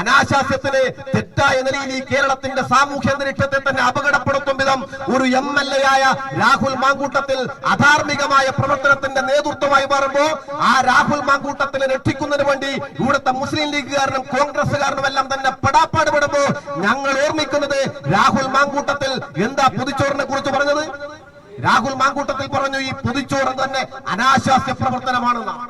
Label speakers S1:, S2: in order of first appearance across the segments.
S1: അനാശാസ്യത്തിന് തെറ്റായ നിലയിൽ ഈ കേരളത്തിന്റെ സാമൂഹ്യ അന്തരീക്ഷത്തെ തന്നെ അപകടപ്പെടുത്തും വിധം ഒരു എം എൽ എ ആയ രാഹുൽ മാങ്കൂട്ടത്തിൽ അധാർമികമായ പ്രവർത്തനത്തിന്റെ നേതൃത്വമായി മാറുമ്പോ ആ രാഹുൽ മാങ്കൂട്ടത്തിനെ രക്ഷിക്കുന്നതിന് വേണ്ടി ഇവിടുത്തെ മുസ്ലിം ലീഗുകാരനും കോൺഗ്രസ്സുകാരനും എല്ലാം തന്നെ പെടാപ്പാട് പെടുമ്പോ ഞങ്ങൾ ഓർമ്മിക്കുന്നത് രാഹുൽ മാങ്കൂട്ടത്തിൽ എന്താ പുതുച്ചോറിനെ കുറിച്ച് പറഞ്ഞത്? രാഹുൽ മാങ്കൂട്ടത്തിൽ പറഞ്ഞു ഈ പുതുച്ചോറ് തന്നെ അനാശാസ്യ പ്രവർത്തനമാണെന്നാണ്.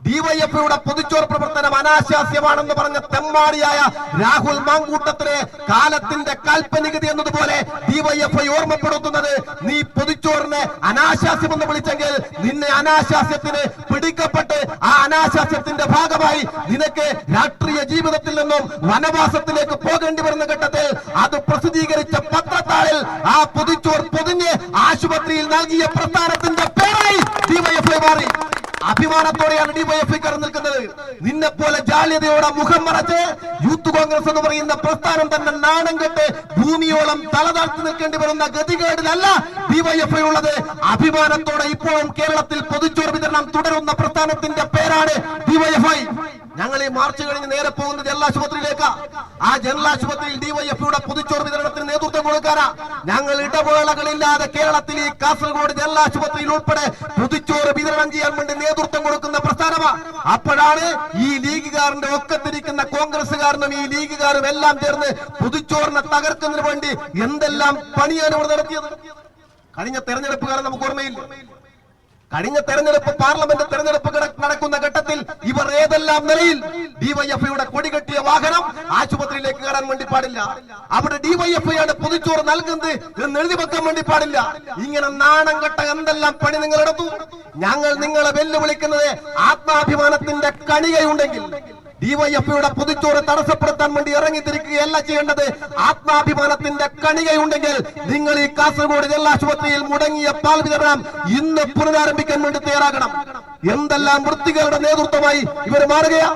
S1: ഡിവൈഎഫ്ഐയുടെ പൊതുച്ചോർ പ്രവർത്തനം അനാശാസ്യമാണെന്ന് പറഞ്ഞ തെമ്മാടിയായ രാഹുൽ മാങ്കൂട്ടത്തിലെ കാലത്തിന്റെ കാൽപ്പനികത എന്നതുപോലെ ഡിവൈഎഫ്ഐ ഓർമ്മപ്പെടുത്തുന്നത് നീ പൊതുച്ചോറിനെ അനാശാസ്യമെന്ന് വിളിച്ചെങ്കിൽ നിന്നെ അനാശാസ്യത്തിന് പിടിക്കപ്പെട്ട് ആ അനാശാസ്യത്തിന്റെ ഭാഗമായി നിനക്ക് രാഷ്ട്രീയ ജീവിതത്തിൽ നിന്നും വനവാസത്തിലേക്ക് പോകേണ്ടി വരുന്ന ഘട്ടത്തിൽ അത് പ്രസിദ്ധീകരിച്ച പത്രത്താളിൽ ആ പൊതുച്ചോർ പൊതിഞ്ഞ് ആശുപത്രിയിൽ നൽകിയ പ്രസ്ഥാനത്തിന്റെ പേരായി ഡിവൈഎഫ്ഐ മാറി. അഭിമാനത്തോടെയാണ് ഡിവൈഎഫ്ഐക്കാർ നിൽക്കുന്നത്. നിന്നെ പോലെ ജാള്യതയോടെ മുഖം മറച്ച് യൂത്ത് കോൺഗ്രസ് എന്ന് പറയുന്ന പ്രസ്ഥാനം തന്നെ നാണം കെട്ട് ഭൂമിയോളം തലതാഴ്ത്തി നിൽക്കേണ്ടി വരുന്ന ഗതികേടിലല്ല ഡിവൈഎഫ്ഐ ഉള്ളത് അഭിമാനത്തോടെ ഇപ്പോഴും കേരളത്തിൽ പൊതുച്ചോർ വിതരണം തുടരുന്ന പ്രസ്ഥാനത്തിന്റെ പേരാണ് ഡിവൈഎഫ്ഐ ഞങ്ങൾ ഈ മാർച്ച് കഴിഞ്ഞ് നേരെ പോകുന്നത് ജനലാശുപത്രിയിലേക്ക് ആ ജനലാശുപത്രിയിൽ ഡിവൈഎഫ്ഐയുടെ കൊടുക്കാനാ? ഞങ്ങൾ ഇടവേളകളില്ലാതെ കേരളത്തിൽ ഈ കാസർഗോഡ് ജനലാശുപത്രിയിൽ ഉൾപ്പെടെ പുതുച്ചോറ് വിതരണം ചെയ്യാൻ വേണ്ടി നേതൃത്വം കൊടുക്കുന്ന പ്രസ്ഥാനമാ. അപ്പോഴാണ് ഈ ലീഗുകാരന്റെ ഒക്കത്തിരിക്കുന്ന കോൺഗ്രസുകാരനും ഈ ലീഗുകാരും എല്ലാം ചേർന്ന് പുതുച്ചോറിനെ തകർക്കുന്നതിന് വേണ്ടി എന്തെല്ലാം പണിയാണ് ഇവിടെ നടത്തിയത്? കഴിഞ്ഞ തെരഞ്ഞെടുപ്പ് കാലം നമുക്ക് ഓർമ്മയില്ല. കഴിഞ്ഞ തെരഞ്ഞെടുപ്പ് പാർലമെന്റ് തെരഞ്ഞെടുപ്പ് നടക്കുന്ന ഘട്ടത്തിൽ ഇവർ ഏതെല്ലാം നിലയിൽ ഡിവൈഎഫ്ഐയുടെ കൊടികെട്ടിയ വാഹനം ആശുപത്രിയിലേക്ക് കയറാൻ വേണ്ടി പാടില്ല. അവിടെ ഡിവൈഎഫ്ഐ ആണ് നൽകുന്നത് എന്ന് എഴുതി വെക്കാൻ വേണ്ടി പാടില്ല. ഇങ്ങനെ നാണം കെട്ട എന്തെല്ലാം പണി നിങ്ങൾ എടുത്തു? ഞങ്ങൾ നിങ്ങളെ വെല്ലുവിളിക്കുന്നത് ആത്മാഭിമാനത്തിന്റെ കണികയുണ്ടെങ്കിൽ ഡിവൈഎഫ്ഐയുടെ പൊതുച്ചോറ് തടസ്സപ്പെടുത്താൻ വേണ്ടി ഇറങ്ങിത്തിരിക്കുകയല്ല ചെയ്യേണ്ടത്. ആത്മാഭിമാനത്തിന്റെ കണികയുണ്ടെങ്കിൽ നിങ്ങൾ ഈ കാസർഗോഡ് ജില്ലാശുപത്രിയിൽ മുടങ്ങിയ പാൽ വിതരണം ഇന്ന് പുനരാരംഭിക്കാൻ വേണ്ടി തയ്യാറാകണം. എന്തെല്ലാം വൃത്തികളുടെ നേതൃത്വമായി ഇവർ മാറുകയാ?